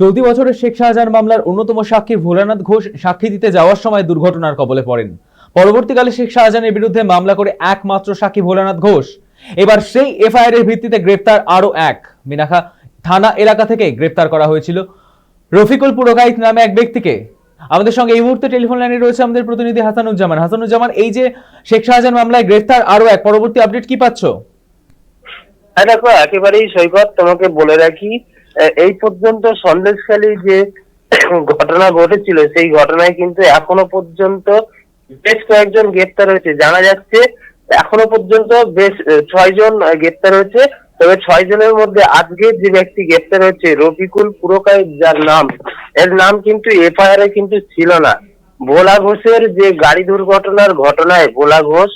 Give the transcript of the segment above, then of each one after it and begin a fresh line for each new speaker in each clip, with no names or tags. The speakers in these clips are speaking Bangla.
চলতি বছরের শেখ শাহজাহান মামলার অন্যতম সাক্ষী ভোলানাথ ঘোষ সাক্ষী দিতে যাওয়ার সময় দুর্ঘটনার কবলে পড়েন। পরবর্তীকালে শেখ শাহজাহানের বিরুদ্ধে মামলা করে একমাত্র সাক্ষী ভোলানাথ ঘোষ। এবার সেই এফআইআর এর ভিত্তিতে গ্রেপ্তার আরও এক। মিনাখা থানা এলাকা থেকে গ্রেপ্তার করা হয়েছিল। রফিকুল পুরকাইত নামে এক ব্যক্তিকে। আমাদের সঙ্গে এই মুহূর্তে টেলিফোন লাইনে রয়েছে আমাদের প্রতিনিধি হাসানুজ্জামান। হাসানুজ্জামান, এই যে শেখ শাহজাহান মামলায় গ্রেপ্তার আরও এক, পরবর্তী আপডেট কি পাচ্ছ?
হ্যাঁ দেখো, একেবারেই সৈকত, তোমাকে বলে রাখি এই পর্যন্ত সন্দেশখালী যে ঘটনা ঘটেছিল, সেই ঘটনায় কিন্তু এখনও পর্যন্ত বেশ কয়েকজন গ্রেপ্তার হয়েছে। জানা যাচ্ছে এখনও পর্যন্ত বেশ ছয় জন গ্রেপ্তার হয়েছে। তবে ছয় জনের মধ্যে আজকে যে ব্যক্তি গ্রেপ্তার হয়েছে, রফিকুল পুরকায় যার নাম, এর নাম কিন্তু এফআইআর এ কিন্তু ছিল না। ভোলা ঘোষের যে গাড়ি দুর্ঘটনার ঘটনায় ভোলা ঘোষ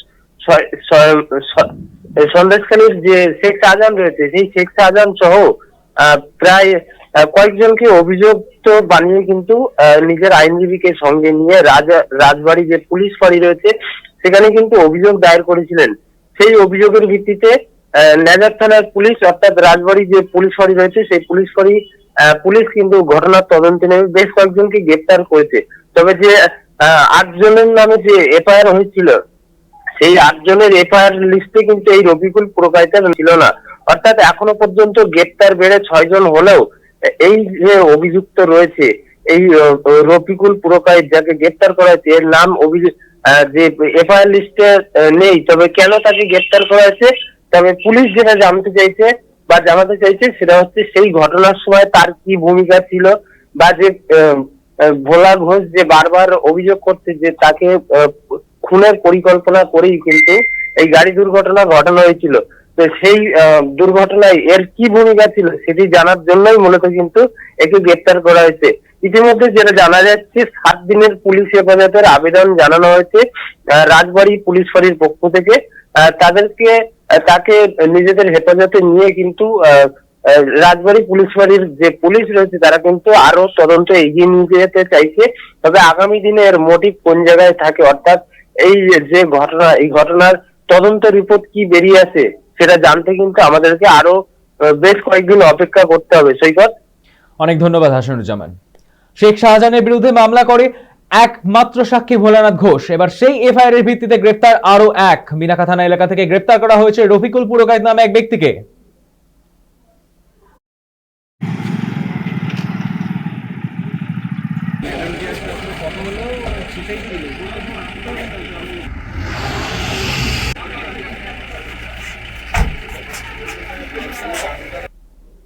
সন্দেশখালীর যে শেখ শাহজাহান রয়েছে, সেই শেখ শাহজাহান সহ প্রায় কয়েকজনকে অভিযুক্ত বানিয়ে কিন্তু নিজের আইনজীবীকে সঙ্গে নিয়ে রাজা, রাজবাড়ি যে পুলিশ ফাঁড়ি রয়েছে, সেখানে কিন্তু অভিযোগ দায়ের করেছিলেন। সেই অভিযোগের ভিত্তিতে নেজার থানার পুলিশ অর্থাৎ রাজবাড়ি যে পুলিশ ফাঁড়ি রয়েছে, সেই পুলিশ ফাঁড়ি পুলিশ কিন্তু ঘটনার তদন্তে নেমে বেশ কয়েকজনকে গ্রেপ্তার করেছে। তবে যে আটজনের নামে যে এফআইআর হয়েছিল, সেই আটজনের এফআইআর লিস্টে কিন্তু এই রফিকুল পুরকাইতা ছিল না। অর্থাৎ এখনও পর্যন্ত গ্রেপ্তার বেড়ে ছয় জন হলেও এই যে অভিযুক্ত রয়েছে, এই রফিকুল পুরকাইত যাকে গ্রেপ্তার করা হয়েছে এর নাম অভিযোগ যে এফআইআর লিস্টে নেই। তবে কেন তাকে গ্রেপ্তার করা হয়েছে তবে পুলিশ যেটা জানতে চাইছে বা জানাতে চাইছে সেটা হচ্ছে সেই ঘটনার সময় তার কি ভূমিকা ছিল বা যে ভোলা ঘোষ যে বারবার অভিযোগ করছে যে তাকে খুনের পরিকল্পনা করেই কিন্তু এই গাড়ি দুর্ঘটনা ঘটানো হয়েছিল। তো সেই দুর্ঘটনায় এর কি ভূমিকা ছিল সেটি জানার জন্যই মূলত কিন্তু একে গ্রেপ্তার করা হয়েছে। ইতিমধ্যে যেটা জানা যাচ্ছে, সাত দিনের পুলিশ হেফাজতের আবেদন জানানো হয়েছে রাজবাড়ী পুলিশ ফাঁড়ির পক্ষ থেকে। তাদেরকে তাকে নিজেদের হেফাজতে নিয়ে কিন্তু রাজবাড়ী পুলিশ ফাঁড়ির যে পুলিশ রয়েছে, তারা কিন্তু আরও তদন্ত এগিয়ে নিয়ে যেতে চাইছে। তবে আগামী দিনে এর মোটিভ কোন জায়গায় থাকে, অর্থাৎ এই যে ঘটনা, এই ঘটনার তদন্ত রিপোর্ট কি বেরিয়ে আসে সেটা জানতে কিন্তু আমাদেরকে আরও বেশ কয়েকদিন অপেক্ষা করতে হবে। সৈকত?
অনেক ধন্যবাদ হাসানুজ্জামান। শেখ শাহজাহানের বিরুদ্ধে মামলা করে একমাত্র সাক্ষী ভোলানাথ ঘোষ। এবার সেই এফআইআর এর ভিত্তিতে গ্রেপ্তার আরও এক। মিনাকা থানা এলাকা থেকে গ্রেপ্তার করা হয়েছে রফিকুল পুরকাইত নামে এক ব্যক্তিকে।